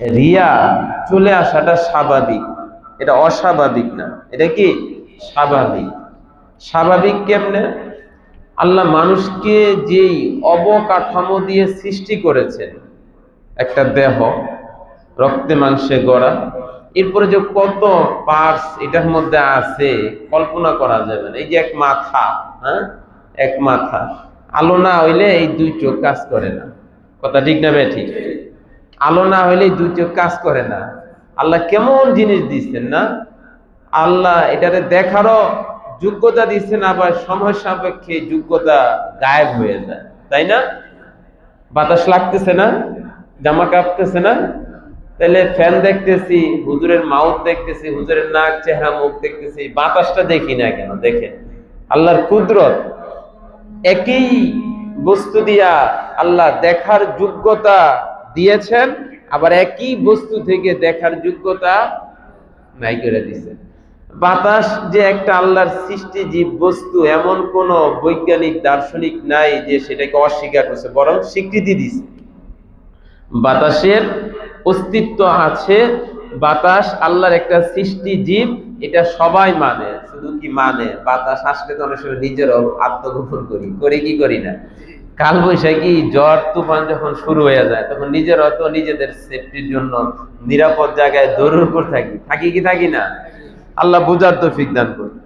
রিয়া চলে আসাটা স্বাভাবিক। এটা অস্বাভাবিক না। এটা কি? স্বাভাবিক। স্বাভাবিক কেমনে? আল্লাহ মানুষকে যেই অবকাঠামো দিয়ে সৃষ্টি করেছেন একটা দেহ, রক্তে মাংসে গড়া, এরপরে যে কত পার্টস এটার মধ্যে আছে, কল্পনা করা যাবে না। এই যে এক মাথা হ্যাঁ? এক মাথা। আলো না হইলে এই দুই চোখ কাজ করে না। কথা ঠিক না ঠিক? আলো না এই দুই চোখ কাজ করে না। আল্লাহ কেমন জিনিস দিচ্ছেন না? আল্লাহ এটাতে দেখারও যোগ্যতা দিচ্ছেন আবার সময় সাপেক্ষে যোগ্যতা গায়েব হয়ে যায়। তাই না? বাতাস লাগতেছে না? জামা কাঁপতেছে না? তাহলে ফ্যান দেখতেছি, হুজুরের মাউথ দেখতেছি, হুজুরের নাক, চেহারা, মুখ দেখতেছি, বাতাসটা দেখি না কেন? দেখেন, আল্লাহর কুদরত একই বস্তু দিয়া আল্লাহ দেখার যোগ্যতা দিয়েছেন, আবার একই বস্তু থেকে দেখার যোগ্যতা নাই করে দিয়েছেন বাতাস যে একটা আল্লাহর সৃষ্টি জীব বস্তু, এমন কোন বৈজ্ঞানিক, দার্শনিক নাই যে সেটাকে অস্বীকার করছে, বরং স্বীকৃতি দিছে। বাতাসের অস্তিত্ব আছে, বাতাস আল্লাহর একটা সৃষ্টি জীব এটা সবাই মানে শুধু কি মানে? বাতাস আসলে তো অনেক সময় নিজেরও আত্মগোপন করি, করে কি করি না? কাল বৈশাখী জ্বর, তুফান যখন শুরু হয়ে যায়, তখন নিজের অত নিজেদের সেফটির জন্য নিরাপদ জায়গায় দৌড় করে থাকি। থাকি কি থাকি না? আল্লাহ বুঝার তো দান করুন।